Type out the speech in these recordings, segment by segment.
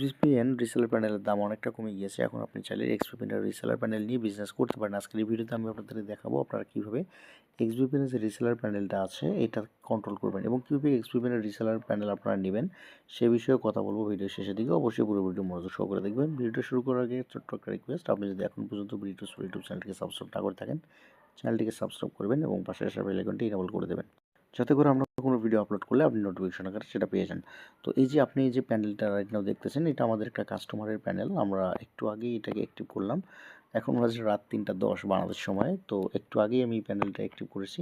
এক্সভিপিএন reseller প্যানেলের দাম অনেকটা কমে গিয়েছে। এখন আপনি চাইলে এক্সভিপিএন রিসেলার প্যানেল নিয়ে বিজনেস করতে পারেন। আজকের এই ভিডিওতে আমি আপনাদের দেখাবো আপনারা কীভাবে এক্সভিপিএন যে রিসেলার প্যানেলটা আছে, এটা কন্ট্রোল করবেন এবং কীভাবে এক্সভিপিএনের রিসেলার প্যানেল আপনারা নেবেন, সে বিষয়ে কথা বলব ভিডিও শেষের দিকে। অবশ্যই পুরো ভিডিও মনোযোগ সহ করে দেখবেন। ভিডিওটা শুরু করার আগে ছোট্ট একটা রিকোয়েস্ট আপনি যদি এখন পর্যন্ত ভিডিও ইউটিউব চ্যানেলটিকে সাবস্ক্রাইব না করে থাকেন, চ্যানেলটিকে সাবস্ক্রাইব করবেন এবং পাশে আসা বেল আইকনটি ইনেবল করে দেবেন। যাতে করে আমরা কোনো ভিডিও আপলোড করলে আপনি নোটিফিকেশন আকারে সেটা পেয়ে যান। তো এই যে আপনি এই যে প্যানেলটা রাইট নাও দেখতেছেন, এটা আমাদের একটা কাস্টমারের প্যানেল আমরা একটু আগেই এটাকে অ্যাক্টিভ করলাম। এখন হচ্ছে রাত তিনটা দশ বাংলাদেশ সময়। তো একটু আগেই আমি প্যানেলটা অ্যাক্টিভ করেছি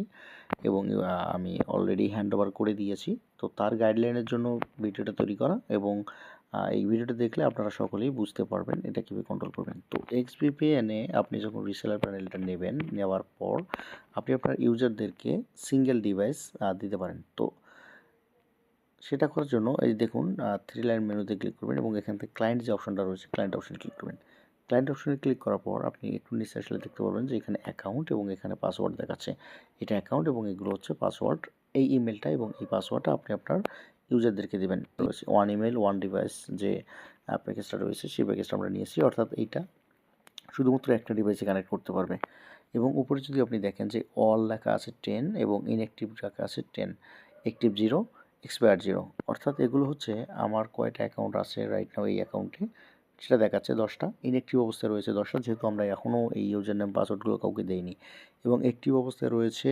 এবং আমি অলরেডি হ্যান্ড ওভার করে দিয়েছি। তো তার গাইডলাইনের জন্য ভিডিওটা তৈরি করা এবং এই ভিডিওটা দেখলে আপনারা সকলেই বুঝতে পারবেন এটা কীভাবে কন্ট্রোল করবেন। তো এক্সবিপিএনে আপনি যখন রিসেলার প্যানেলটা নেবেন, নেওয়ার পর আপনি আপনার ইউজারদেরকে সিঙ্গেল ডিভাইস দিতে পারেন। তো সেটা করার জন্য এই দেখুন থ্রি লাইন মেনুতে ক্লিক করবেন এবং এখান থেকে ক্লায়েন্ট যে অপশনটা রয়েছে ক্লায়েন্ট অপশনে ক্লিক করবেন। ক্লায়েন্ট অপশনে ক্লিক করার পর আপনি একটু নিচে আসলে দেখতে পারবেন যে এখানে অ্যাকাউন্ট এবং এখানে পাসওয়ার্ড দেখাচ্ছে। এটা অ্যাকাউন্ট এবং এগুলো হচ্ছে পাসওয়ার্ড এই ইমেলটা এবং এই পাসওয়ার্ডটা আপনি আপনার ইউজারদেরকে দেবেন। ওয়ান ইমেল ওয়ান ডিভাইস যে প্যাকেজটা রয়েছে, সেই প্যাকেজটা আমরা নিয়েছি অর্থাৎ এইটা শুধুমাত্র একটা ডিভাইসে কানেক্ট করতে পারবে। এবং উপরে যদি আপনি দেখেন যে অল লেখা আছে টেন এবং ইনঅ্যাক্টিভ লেখা আছে ten active zero expire zero অর্থাৎ এগুলো হচ্ছে আমার কয়টা অ্যাকাউন্ট আছে রাইট নাও এই অ্যাকাউন্টে সেটা দেখাচ্ছে দশটা। ইনঅ্যাক্টিভ অবস্থায় রয়েছে দশটা। যেহেতু আমরা এখনও এই ইউজার নেম পাসওয়ার্ডগুলো কাউকে দেইনি। এবং অ্যাক্টিভ অবস্থায় রয়েছে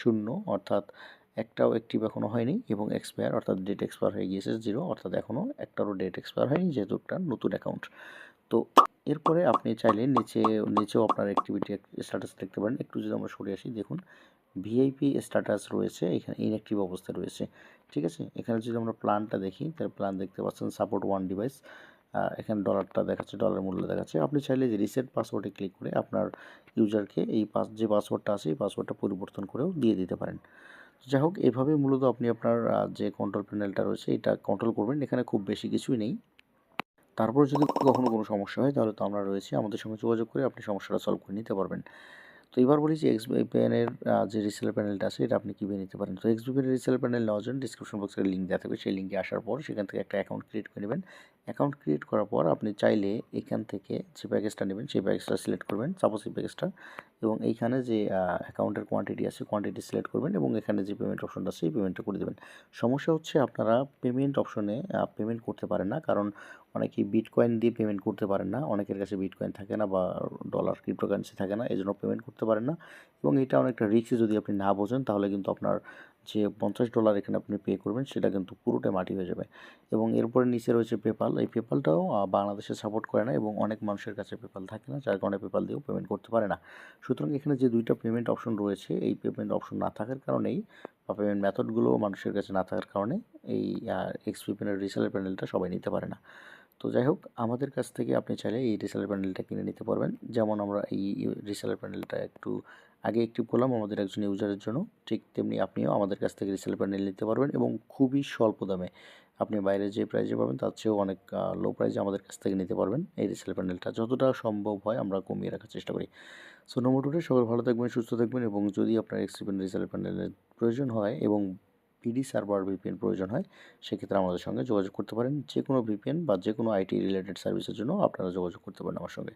শূন্য। অর্থাৎ একটাও অ্যাক্টিভ এখনও হয়নি এবং এক্সপায়ার অর্থাৎ ডেট এক্সপায়ার হয়ে গিয়েছে জিরো অর্থাৎ এখনও একটারও ডেট এক্সপায়ার হয়নি যেহেতু একটা নতুন অ্যাকাউন্ট তো এরপরে আপনি চাইলে নিচে, নিচেও আপনার অ্যাক্টিভিটি স্ট্যাটাস দেখতে পারেন। একটু যদি আমরা সরে আসি, দেখুন ভিআইপি স্ট্যাটাস রয়েছে, এখানে ইনঅ্যাক্টিভ অবস্থায় রয়েছে। ঠিক আছে? এখানে যদি আমরা প্ল্যানটা দেখি তার প্ল্যান দেখতে পাচ্ছেন সাপোর্ট ওয়ান ডিভাইস এখানে ডলারটা দেখাচ্ছে ডলার মূল্য দেখাচ্ছে। আপনি চাইলে যে রিসেট পাসওয়ার্ডে ক্লিক করে আপনার ইউজারকে এই পাস যে পাসওয়ার্ডটা আছে, এই পাসওয়ার্ডটা পরিবর্তন করেও দিয়ে দিতে পারেন। যাই হোক, এভাবে মূলত আপনি আপনার যে কন্ট্রোল প্যানেলটা রয়েছে, এটা কন্ট্রোল করবেন। এখানে খুব বেশি কিছুই নেই। তারপর যদি কখনও কোনো সমস্যা হয়, তাহলে তো আমরা রয়েছি। আমাদের সঙ্গে যোগাযোগ করে আপনি সমস্যাটা সলভ করে নিতে পারবেন। তো এবার বলি যে এক্সবিপিএনের যে রিসেলার প্যানেলটা আছে, এটা আপনি কীভাবে নিতে পারেন? তো এক্সবিপিএনের রিসেলার প্যানেল নেওয়ার জন্য ডিসক্রিপশন বক্সের লিঙ্ক দেওয়া থাকবে। সেই লিঙ্কে আসার পর সেখান থেকে একটা অ্যাকাউন্ট ক্রিয়েট করে নেবেন। অ্যাকাউন্ট ক্রিয়েট করার পর আপনি চাইলে এখান থেকে যে প্যাকেজটা নেবেন, সেই প্যাকেজটা সিলেক্ট করবেন। সাপোজ এই প্যাকেজটা এবং এইখানে যে অ্যাকাউন্টের কোয়ান্টিটি আছে কোয়ান্টিটি সিলেক্ট করবেন এবং এখানে যে পেমেন্ট অপশনটা আছে সেই পেমেন্টটা করে দেবেন। সমস্যা হচ্ছে আপনারা পেমেন্ট অপশনে পেমেন্ট করতে পারেন না। কারণ অনেকেই বিটকয়েন দিয়ে পেমেন্ট করতে পারেন না। অনেকের কাছে বিটকয়েন থাকে না বা ডলার ক্রিপ্টোকারেন্সি থাকে না। এই জন্য পেমেন্ট করতে পারেন না। এবং এটা অনেকটা রিস্ক যদি আপনি না বোঝেন, তাহলে কিন্তু আপনার যে পঞ্চাশ ডলার এখানে আপনি পে করবেন, সেটা কিন্তু পুরোটাই মাটি হয়ে যাবে। এবং এরপরে নিচে রয়েছে পেপাল এই পেপালটাও বাংলাদেশে সাপোর্ট করে না এবং অনেক মানুষের কাছে পেপাল থাকে না, যার কারণে পেপাল দিয়েও পেমেন্ট করতে পারে না। সুতরাং এখানে যে দুইটা পেমেন্ট অপশন রয়েছে, এই পেমেন্ট অপশন না থাকার কারণেই বা পেমেন্ট মেথডগুলো মানুষের কাছে না থাকার কারণে এই এক্সপি প্যানেল রিসেলার প্যানেলটা সবাই নিতে পারে না। তো যাই হোক, আমাদের কাছ থেকে আপনি চাইলে এই রিসেলার প্যানেলটা কিনে নিতে পারবেন। যেমন আমরা এই রিসেলার প্যানেলটা একটু আগে একটু করলাম আমাদের একজন ইউজারের জন্য। ঠিক তেমনি আপনিও আমাদের কাছ থেকে রিসেলার প্যানেল নিতে পারবেন এবং খুবই স্বল্প দামে। আপনি বাইরে যে প্রাইজে পাবেন, তার চেয়েও অনেক লো প্রাইজে আমাদের কাছ থেকে নিতে পারবেন এই রিসেলার প্যানেলটা যতটা সম্ভব হয় আমরা কমিয়ে রাখার চেষ্টা করি। সো নম্বর টুটে সবাই ভালো থাকবেন, সুস্থ থাকবেন এবং যদি আপনার এক্সপিএন রিসেলার প্যানেলের প্রয়োজন হয় এবং পিডি সার্ভার ভিপিএন প্রয়োজন হয়, সেক্ষেত্রে আমাদের সঙ্গে যোগাযোগ করতে পারেন। যে কোনো ভিপিএন বা যে কোনো আইটি রিলেটেড সার্ভিসের জন্য আপনারা যোগাযোগ করতে পারেন আমার সঙ্গে।